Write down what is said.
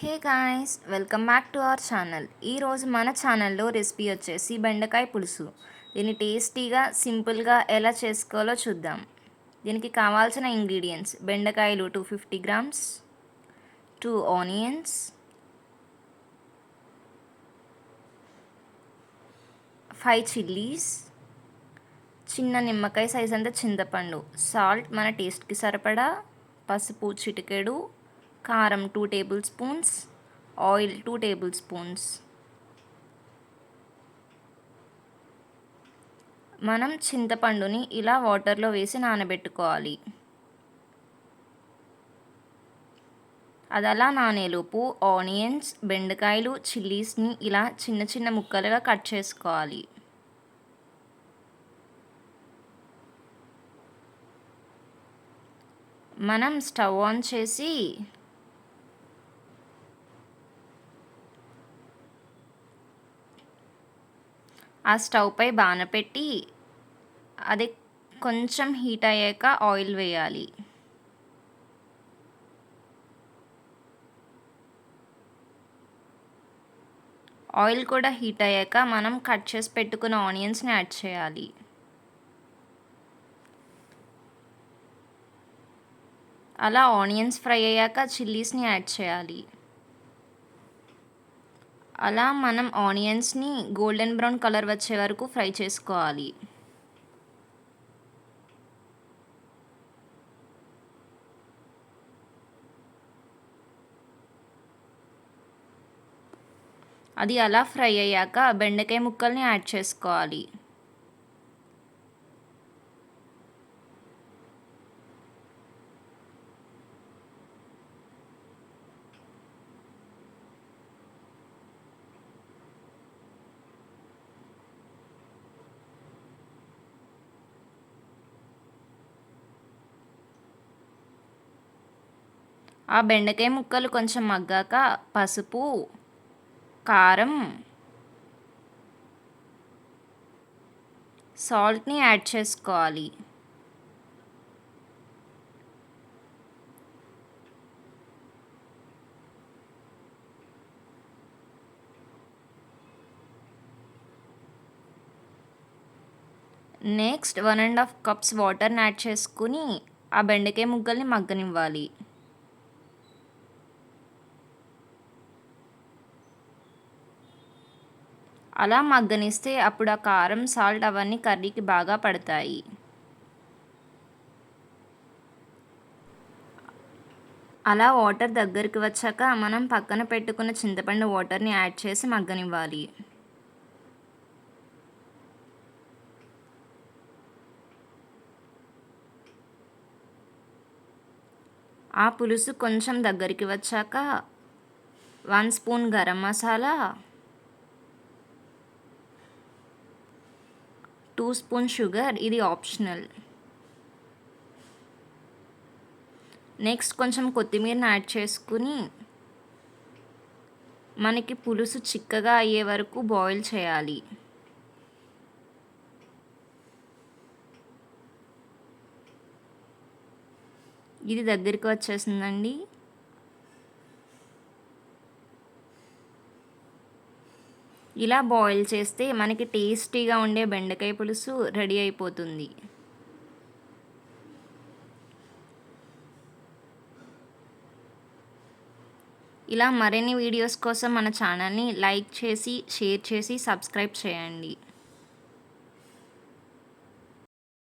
Hey guys welcome back to our channel. ఈరోజు మన ఛానల్లో రెసిపీ వచ్చేసి బెండకాయ పులుసు. దీన్ని టేస్టీగా సింపుల్గా ఎలా చేసుకోవాలో చూద్దాం. దీనికి కావాల్సిన ఇంగ్రీడియంట్స్ బెండకాయలు two fifty grams two onions five chillies చిన్న నిమ్మకాయ సైజ్ అంతా చింతపండు. సాల్ట్ మన టేస్ట్కి సరిపడా పసుపు చిటికెడు కారం two tablespoons oil two tablespoons. మనం చింతపండుని ఇలా వాటర్లో వేసి నానబెట్టుకోవాలి. అది అలా నానేలోపు ఆనియన్స్ బెండకాయలు చిల్లీస్ని ఇలా చిన్న చిన్న ముక్కలుగా కట్ చేసుకోవాలి. మనం స్టవ్ ఆన్ చేసి ఆ స్టవ్ పై బాన పెట్టి అది కొంచెం హీట్ అయ్యాక ఆయిల్ వేయాలి. ఆయిల్ కూడా హీట్ అయ్యాక మనం కట్ చేసి పెట్టుకున్న ఆనియన్స్ని యాడ్ చేయాలి. అలా ఆనియన్స్ ఫ్రై అయ్యాక చిల్లీస్ని యాడ్ చేయాలి. అలా మనం ఆనియన్స్ని గోల్డెన్ బ్రౌన్ కలర్ వచ్చే వరకు ఫ్రై చేసుకోవాలి. అది అలా ఫ్రై అయ్యాక బెండకాయ ముక్కల్ని యాడ్ చేసుకోవాలి. ఆ బెండకాయ ముక్కలు కొంచెం మగ్గాక పసుపు కారం సాల్ట్ని యాడ్ చేసుకోవాలి. Next one and half cups వాటర్ని యాడ్ చేసుకుని ఆ బెండకాయ ముగ్గల్ని మగ్గనివ్వాలి. అలా మగ్గనిస్తే అప్పుడు ఆ కారం సాల్ట్ అవన్నీ కర్రీకి బాగా పడతాయి. అలా వాటర్ దగ్గరికి వచ్చాక మనం పక్కన పెట్టుకున్న చింతపండు వాటర్ని యాడ్ చేసి మగ్గనివ్వాలి. ఆ పులుసు కొంచెం దగ్గరికి వచ్చాక one spoon garam masala two spoon sugar ఇది ఆప్షనల్. నెక్స్ట్ కొంచెం కొత్తిమీరని యాడ్ చేసుకుని మనకి పులుసు చిక్కగా అయ్యే వరకు బాయిల్ చేయాలి. ఇది దగ్గరికి వచ్చేసిందండి. ఇలా బాయిల్ చేస్తే మనకి టేస్టీగా ఉండే బెండకాయ పులుసు రెడీ అయిపోతుంది. ఇలా మరిన్ని వీడియోస్ కోసం మన ఛానల్ని లైక్ చేసి షేర్ చేసి సబ్స్క్రైబ్ చేయండి.